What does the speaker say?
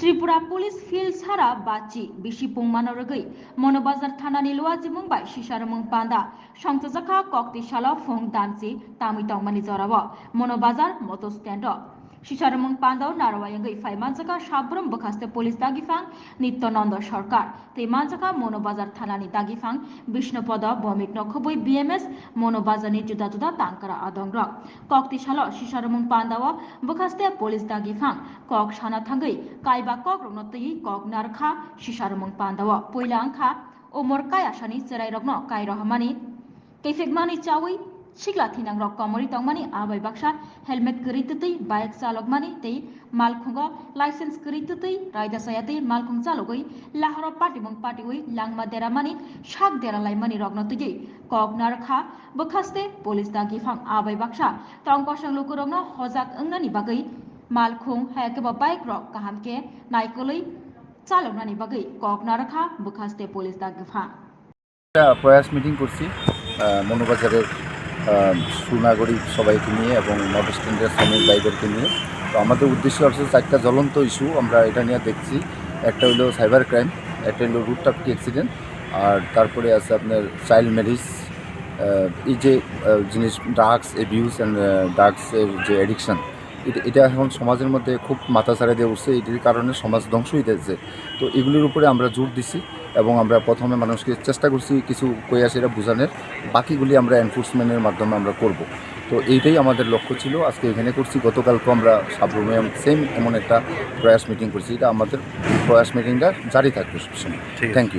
Tripura police field ছাড়া বাচি। বিশি পুংমানরগৈ মনোবাজার থানানি লোয়াজি শিশার মুং পান্দা। সংসজাখা ককতিশালা ফুং দানসি তামি তংমানি জরাব। মনোবাজার মতো স্ট্যান্ড সিসারমুং পান্দাও নারওয়ায়ঙ্গৈ ফাইমানজাকা সাব্রম বখাস্তে পুলিশ দাগিফাং নিত্যনন্দ সরকার তৈমানজাকা মনোবাজার থানানি দাগিফাং বিষ্ণুপদ বমিক নখবই বিএমএস মনোবাজারনি জুদা জুদা তাংকারা আদংরক ককটিশালা সিসারমুং পান্দাও বখাস্তে পুলিশ দাগিফাং কক সানা থাঙ্গৈ কাইবা কক রংনতই কক নারখা সিসারমুং পান্দাও পয়লা আংখা ওমর কায়াসানি চেরাই রগ্ন কাই রহমানি কেফেকমানি চাউই shikla thinang rok komori tongmani abai baksha helmet kritatei bike salogmani tei malkhunga license kritatei raida sayatei malkhung chalogoi lahara patimong patiwi langma deramani shak deralai mani rogno tigi kognar kha bukhaste police da gifam abai baksha tongkosang lokorogno hojak engnani bagai malkhung hayakeba bike rok kahamke naikoloi চালনানি বাগৈ কগনা রাখা বুখাস্তে police দাগ গফা প্রয়াস meeting করছি মনোবাজারের সুনাগরিক সবাইকে নিয়ে এবং নর্থ স্ট্যান্ডের শ্রমিক ভাইদেরকে নিয়ে। তো আমাদের উদ্দেশ্য হচ্ছে চারটা জ্বলন্ত ইস্যু আমরা এটা নিয়ে দেখছি। একটা হলো সাইবার ক্রাইম একটা হলো রুট ট্রাফিক অ্যাক্সিডেন্ট আর তারপরে আছে আপনার চাইল্ড ম্যারিজ এই যে জিনিস ড্রাগস অ্যাবিউজ অ্যান্ড ড্রাগসের যে অ্যাডিকশান এটা এটা এখন সমাজের মধ্যে খুব মাথা ছাড়া দিয়ে উঠছে এটির কারণে সমাজ ধ্বংস হয়ে যাচ্ছে। তো এগুলির উপরে আমরা জোর দিছি এবং আমরা প্রথমে মানুষকে চেষ্টা করছি কিছু কয়াসেরা বোঝানোর বাকিগুলি আমরা এনফোর্সমেন্টের মাধ্যমে আমরা করব। তো এইটাই আমাদের লক্ষ্য ছিল আজকে এখানে করছি গতকালকে আমরা সাবরুমে সেম এমন একটা প্রয়াস মিটিং করছি এটা আমাদের প্রয়াস মিটিংটা জারি থাকবে সবসময়। Thank you